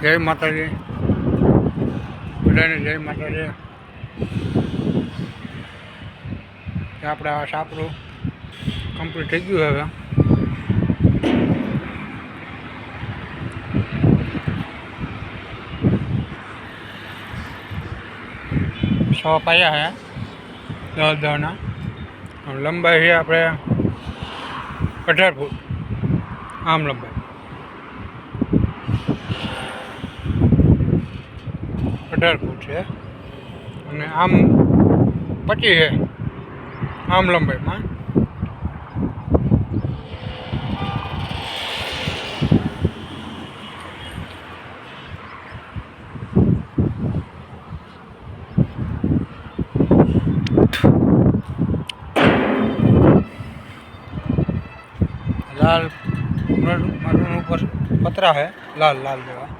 જય માતાજી. બધાને જય માતાજી. આપણે આ સાપરું કમ્પ્લીટ થઈ ગયું હવે. છ પાયા હે. દસ દહના લંબાઈ છે આપણે અઢાર ફૂટ. આમ લંબાઈ. અઢાર ફૂટ છે. અને આમ પચીસ છે. આમ લંબાઈમાં. લાલ મરુ- ઉપર પતરા હે લાલ લાલ જેવા.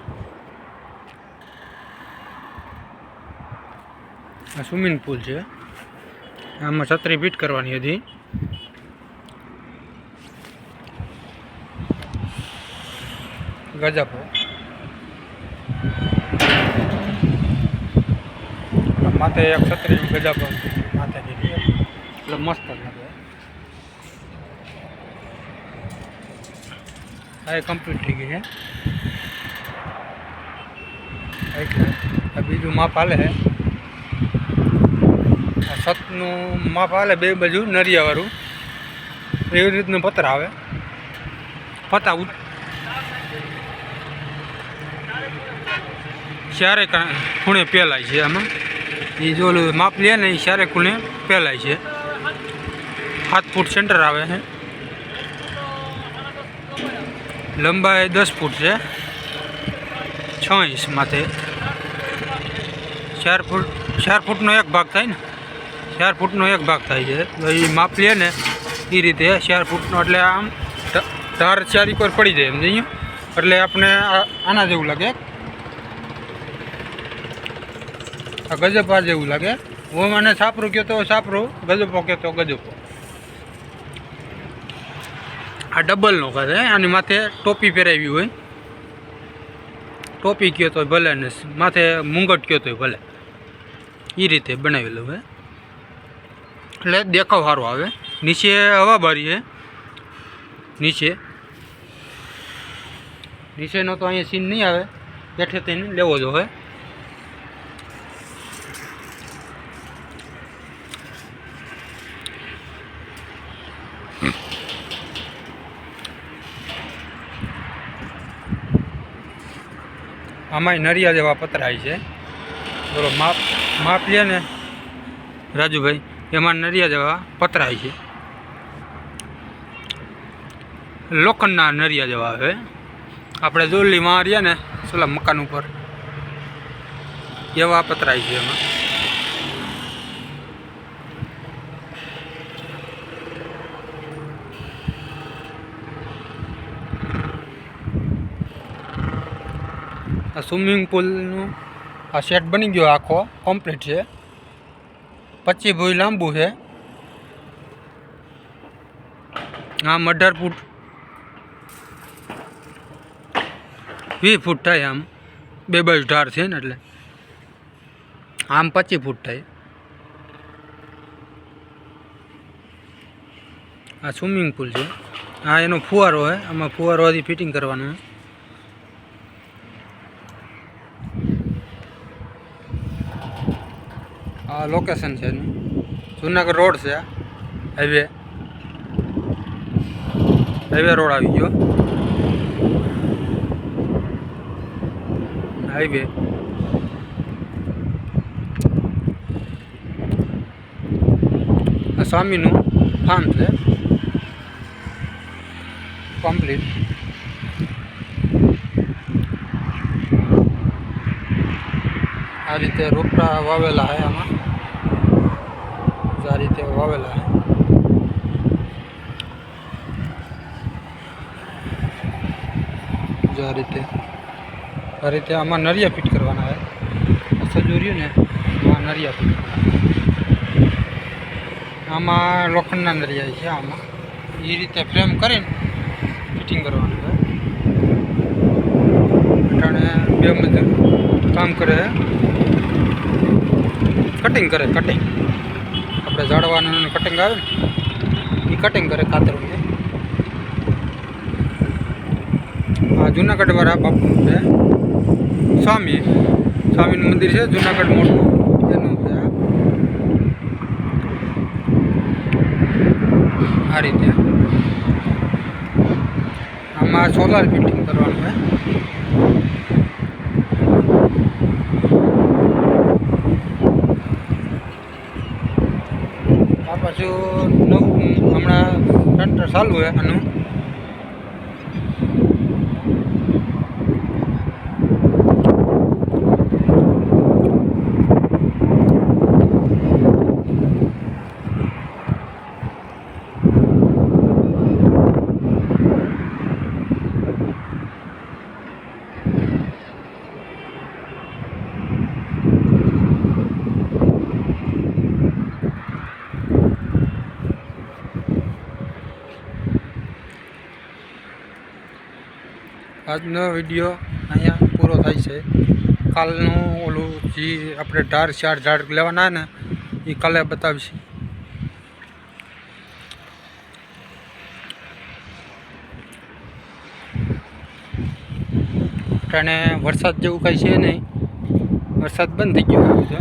આ સ્વિમિંગ પુલ છે. આમાં છત્રી ફીટ કરવાની હતી. ગજાપો માથે એક છત્રી ગજાપો માથે એટલે મસ્ત લાગે. આ કમ્પ્લીટ થઈ ગઈ છે. બીજું માપ હાલે છે. છતનું માપ હાલે બે બાજુ, નરિયાવાળું. એવી રીતનું પત્ર આવે. પતા ચારે ખૂણે પહેલાય છે આમાં? એ જો માપ લે ને એ ચારે ખૂણે પહેલાય છે? સાત ફૂટ સેન્ટર આવે છે લંબાઈ દસ ફૂટ છે. છ ઇંચ માથે. ચાર ફૂટ ચાર ફૂટનો એક ભાગ થાય ને? ચાર ફૂટનો એક ભાગ થાય છે. એ માપ લે ને એ રીતે ચાર ફૂટનો એટલે આમ ધાર ચાર ઉપર પડી જાય એમ જઈએ એટલે આપણે આના જેવું લાગે. આ ગજપા જેવું લાગે. હું મને સાપરું કહો તો સાપરું ગજપો કહો તો આ ડબલનો છે આની માથે ટોપી પહેરાવી હોય. ટોપી કહો તો ભલે ને માથે મુંગટ કહો તો ભલે. એ રીતે બનાવેલું હોય એટલે દેખાવ સારો આવે. નીચે હવા બારી છે. નીચે. નીચેનો તો અહીંયા સીન નહીં આવે. બેઠે તેને લેવો જો હોય આમાંય નરિયા જેવા પતરાય છે. બોલો, માપ માપ લે ને, રાજુભાઈ. એમાં નરિયા જેવા પતરાય છે. લોખંડના નરિયા જેવા આવે. આપણે જોલીમાં રહીએ ને સોલા મકાન ઉપર. એવા પતરાય છે એમાં. આ સ્વિમિંગ પુલનું આ સેટ બની ગયો આખો કમ્પ્લીટ છે. પચીસ ભૂઈ લાંબુ છે. આમ અઢાર ફૂટ. વીસ ફૂટ થાય આમ. બે બાજુ ઢાર છે ને એટલે. આમ પચીસ ફૂટ થાય. આ સ્વિમિંગ પુલ છે. આ એનો ફુવારો છે. આમાં ફુવારોથી ફિટિંગ કરવાનું છે. લોકેશન છે એનું. જુનાગઢ રોડ છે હાઈવે. હાઈવે રોડ આવી ગયો. હાઈવે. સ્વામીનું ફાર્મ છે. કમ્પ્લીટ આ રીતે રોપડા વાવેલા છે આમાં. આ રીતે વાવેલા જો આ રીતે આ રીતે આમાં નરિયા ફિટ કરવાના છે. સજુર્યું ને, આમાં નરિયા ફિટ આમાં લોખંડના નરિયા છે આમાં. એ રીતે ફ્રેમ કરીને ફિટિંગ કરવાનું છે. અટાણે બે મજૂર કામ કરે કટિંગ કરે, કટિંગ. આપણે ઝાડવાનું કટિંગ આવે ને એ કટિંગ કરે ખાતર આ જુનાગઢવાળા બાપુનું છે. સ્વામી, સ્વામીનું મંદિર છે, જુનાગઢ મોટું. એનું છે. આ. રીતે. આમાં સોલાર ફિટિંગ કરવાનું છે આ પાછું નવું હમણાં ટન્ટર ચાલુ છે આનું. આજનો વીડિયો અહીંયા પૂરો થાય છે. કાલનું ઓલું જે આપણે ઢાર ચાર ઝાડ લેવાના ને, એ કાલે બતાવીશ. અને વરસાદ જેવું કંઈ છે નહીં. વરસાદ બંધ થઈ ગયો છે